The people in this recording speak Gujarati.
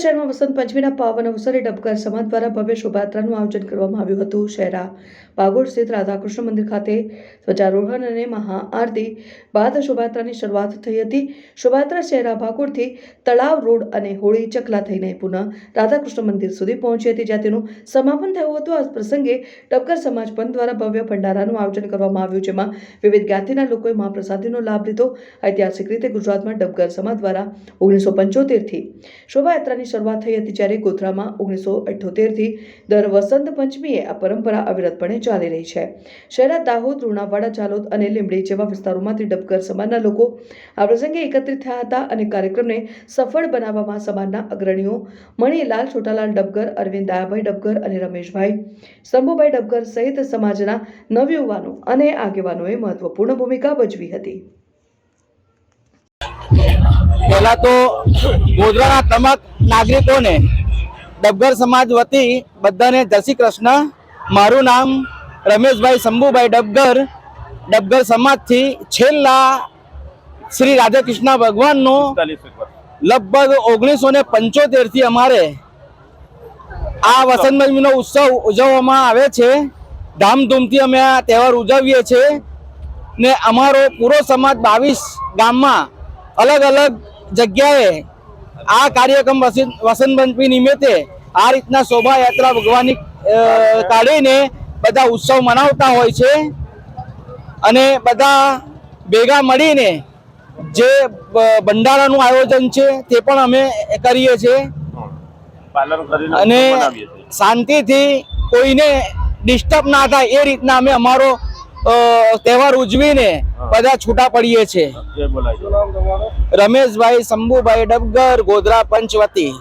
શહેરમાં વસંત પંચમીના પાવન અવસરે ડબકર સમાજ દ્વારા ભવ્ય શોભાયાત્રાનું આયોજન કરવામાં આવ્યું હતું. શહેરા બાગોળ સ્થિત રાધાકૃષ્ણ મંદિર ખાતે ધ્વજારોહણ અને મહાઆરતી બાદ શોભાયાત્રાની શરૂઆત થઈ હતી. શોભાયાત્રા શહેરા ભાગોળથી તળાવ, રોડ અને હોળી ચકલા થઈને પુનઃ રાધાકૃષ્ણ મંદિર સુધી પહોંચી હતી, જ્યાં તેનું સમાપન થયું હતું. આ પ્રસંગે ડબકર સમાજ પંથ દ્વારા ભવ્ય ભંડારાનું આયોજન કરવામાં આવ્યું, જેમાં વિવિધ જ્ઞાતિના લોકોએ મહાપ્રસાદીનો લાભ લીધો. ઐતિહાસિક રીતે ગુજરાતમાં ડબકર સમાજ દ્વારા ઓગણીસો પંચોતેરથી શોભાયાત્રાની શરૂઆત થઈ હતી જ્યારે ગોધરામાં ઓગણીસો અઠ્યોતેરથી દર વસંત પંચમીએ આ પરંપરા અવિરતપણે ચાલી રહી છે. શહેરા દાહોદ, લુણાવાડા ચાલોદ અને લીંબડી જેવા વિસ્તારોમાંથી ડબકર સમાજના લોકો આ પ્રસંગે એકત્રિત થયા હતા અને કાર્યક્રમને સફળ બનાવવામાં સમાજના અગ્રણીઓ મણિલાલ છોટાલાલ ડબગર અરવિંદ દાયાભાઈ ડબગર અને રમેશભાઈ શંભુભાઈ ડબગર સહિત સમાજના નવયુવાનો અને આગેવાનોએ મહત્વપૂર્ણ ભૂમિકા ભજવી હતી. પહેલા તો ગોધરાના તમામ નાગરિકોને ડબગર સમાજ વતી બધાને જય શ્રી કૃષ્ણ. મારું નામ રમેશભાઈ શંભુભાઈ ડબગર. ડબગર સમાજથી છેલ્લા શ્રી રાધાકૃષ્ણ ભગવાનનો લગભગ ઓગણીસો ને પંચોતેરથી અમારે આ વસંત પંચમીનો ઉત્સવ ઉજવવામાં આવે છે. ધામધૂમથી અમે આ તહેવાર ઉજવીએ છીએ ને અમારો પૂરો સમાજ બાવીસ ગામમાં અલગ અલગ જગ્યાએ આ કાર્યક્રમ વસંત પંચમી નિમિત્તે આ રીતના શોભાયાત્રા ભગવાનની કાઢીને બધા ઉત્સવ મનાવતા હોય છે. અને બધા ભેગા મળીને જે ભંડારાનું આયોજન છે તે પણ અમે કરીએ છીએ. અને શાંતિથી કોઈને ડિસ્ટર્બ ના થાય એ રીતના અમે અમારો તહેવાર ઉજવીને બધા છૂટા પડીએ છીએ રમેશભાઈ શંભુભાઈ ડબગર ગોધરા પંચવતી